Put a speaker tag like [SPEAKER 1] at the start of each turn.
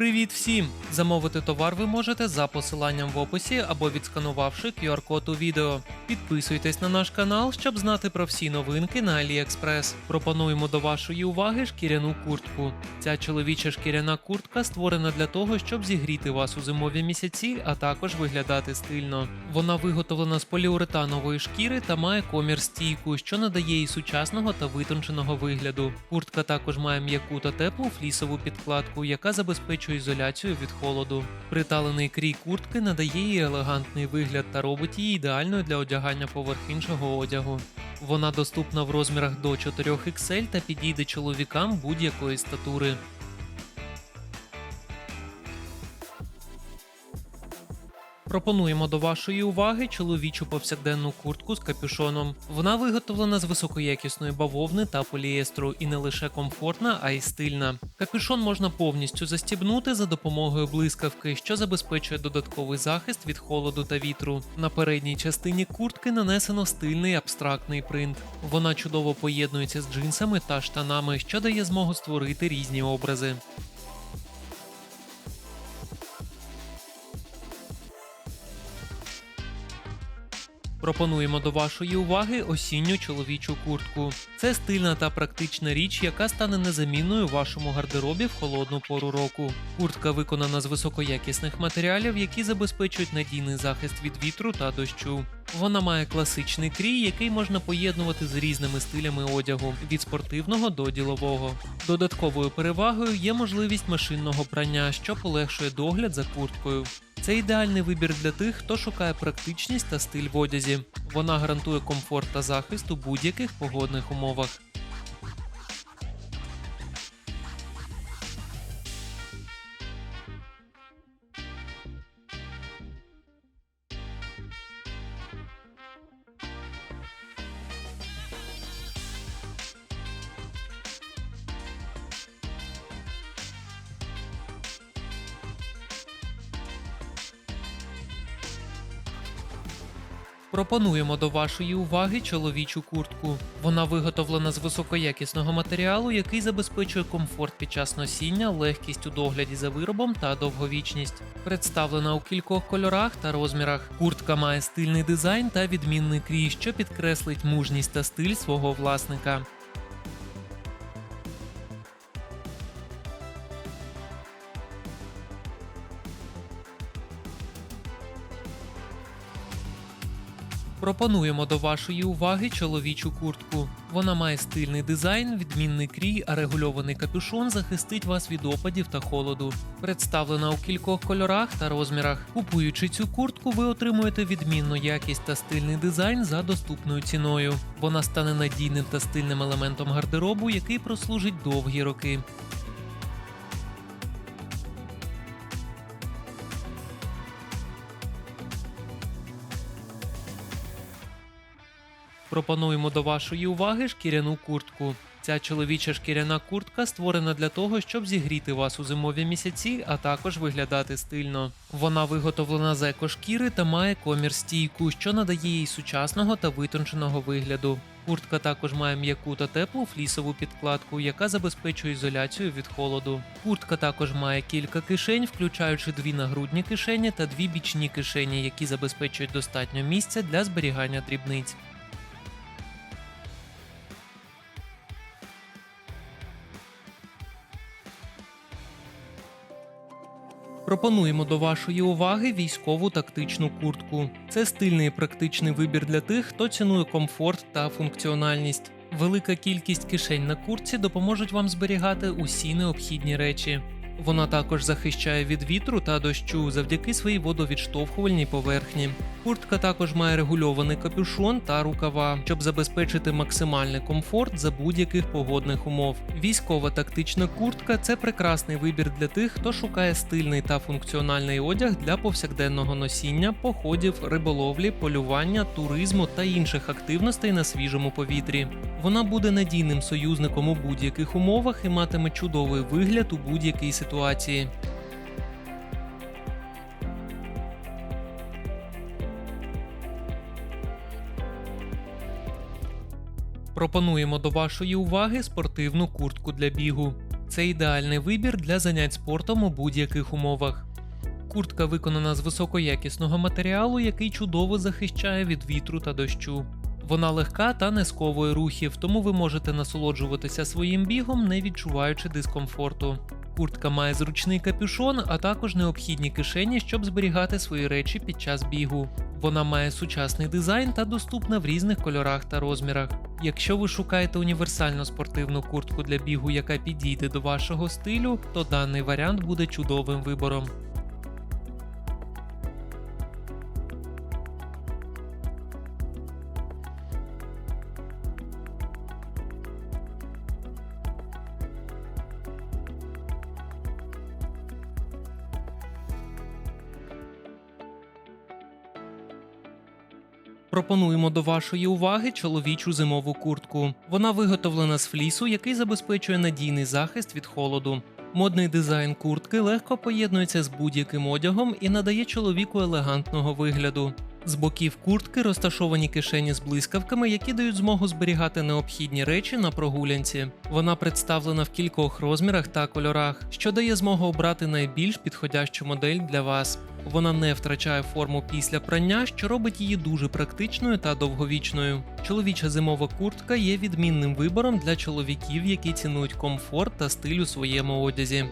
[SPEAKER 1] Привіт всім! Замовити товар ви можете за посиланням в описі або відсканувавши QR-код у відео. Підписуйтесь на наш канал, щоб знати про всі новинки на AliExpress. Пропонуємо до вашої уваги шкіряну куртку. Ця чоловіча шкіряна куртка створена для того, щоб зігріти вас у зимові місяці, а також виглядати стильно. Вона виготовлена з поліуретанової шкіри та має комір стійку, що надає їй сучасного та витонченого вигляду. Куртка також має м'яку та теплу флісову підкладку, яка забезпечує ізоляцію від холоду. Приталений крій куртки надає їй елегантний вигляд та робить її ідеальною для одягання поверх іншого одягу. Вона доступна в розмірах до 4XL та підійде чоловікам будь-якої статури. Пропонуємо до вашої уваги чоловічу повсякденну куртку з капюшоном. Вона виготовлена з високоякісної бавовни та поліестру і не лише комфортна, а й стильна. Капюшон можна повністю застібнути за допомогою блискавки, що забезпечує додатковий захист від холоду та вітру. На передній частині куртки нанесено стильний абстрактний принт. Вона чудово поєднується з джинсами та штанами, що дає змогу створити різні образи. Пропонуємо до вашої уваги осінню чоловічу куртку. Це стильна та практична річ, яка стане незамінною вашому гардеробі в холодну пору року. Куртка виконана з високоякісних матеріалів, які забезпечують надійний захист від вітру та дощу. Вона має класичний крій, який можна поєднувати з різними стилями одягу від спортивного до ділового. Додатковою перевагою є можливість машинного прання, що полегшує догляд за курткою. Це ідеальний вибір для тих, хто шукає практичність та стиль в одязі. Вона гарантує комфорт та захист у будь-яких погодних умовах. Пропонуємо до вашої уваги чоловічу куртку. Вона виготовлена з високоякісного матеріалу, який забезпечує комфорт під час носіння, легкість у догляді за виробом та довговічність. Представлена у кількох кольорах та розмірах. Куртка має стильний дизайн та відмінний крій, що підкреслить мужність та стиль свого власника. Пропонуємо до вашої уваги чоловічу куртку. Вона має стильний дизайн, відмінний крій, а регульований капюшон захистить вас від опадів та холоду. Представлена у кількох кольорах та розмірах. Купуючи цю куртку, ви отримуєте відмінну якість та стильний дизайн за доступною ціною. Вона стане надійним та стильним елементом гардеробу, який прослужить довгі роки. Пропонуємо до вашої уваги шкіряну куртку. Ця чоловіча шкіряна куртка створена для того, щоб зігріти вас у зимові місяці, а також виглядати стильно. Вона виготовлена з екошкіри та має комір стійку, що надає їй сучасного та витонченого вигляду. Куртка також має м'яку та теплу флісову підкладку, яка забезпечує ізоляцію від холоду. Куртка також має кілька кишень, включаючи дві нагрудні кишені та дві бічні кишені, які забезпечують достатньо місця для зберігання дрібниць. Пропонуємо до вашої уваги військову тактичну куртку. Це стильний і практичний вибір для тих, хто цінує комфорт та функціональність. Велика кількість кишень на куртці допоможуть вам зберігати усі необхідні речі. Вона також захищає від вітру та дощу завдяки своїй водовідштовхувальній поверхні. Куртка також має регульований капюшон та рукава, щоб забезпечити максимальний комфорт за будь-яких погодних умов. Військова тактична куртка це прекрасний вибір для тих, хто шукає стильний та функціональний одяг для повсякденного носіння, походів, риболовлі, полювання, туризму та інших активностей на свіжому повітрі. Вона буде надійним союзником у будь-яких умовах і матиме чудовий вигляд у будь-якій ситуації. Пропонуємо до вашої уваги спортивну куртку для бігу. Це ідеальний вибір для занять спортом у будь-яких умовах. Куртка виконана з високоякісного матеріалу, який чудово захищає від вітру та дощу. Вона легка та не сковує рухів, тому ви можете насолоджуватися своїм бігом, не відчуваючи дискомфорту. Куртка має зручний капюшон, а також необхідні кишені, щоб зберігати свої речі під час бігу. Вона має сучасний дизайн та доступна в різних кольорах та розмірах. Якщо ви шукаєте універсальну спортивну куртку для бігу, яка підійде до вашого стилю, то даний варіант буде чудовим вибором. Пропонуємо до вашої уваги чоловічу зимову куртку. Вона виготовлена з флісу, який забезпечує надійний захист від холоду. Модний дизайн куртки легко поєднується з будь-яким одягом і надає чоловіку елегантного вигляду. З боків куртки розташовані кишені з блискавками, які дають змогу зберігати необхідні речі на прогулянці. Вона представлена в кількох розмірах та кольорах, що дає змогу обрати найбільш підходящу модель для вас. Вона не втрачає форму після прання, що робить її дуже практичною та довговічною. Чоловіча зимова куртка є відмінним вибором для чоловіків, які цінують комфорт та стиль у своєму одязі.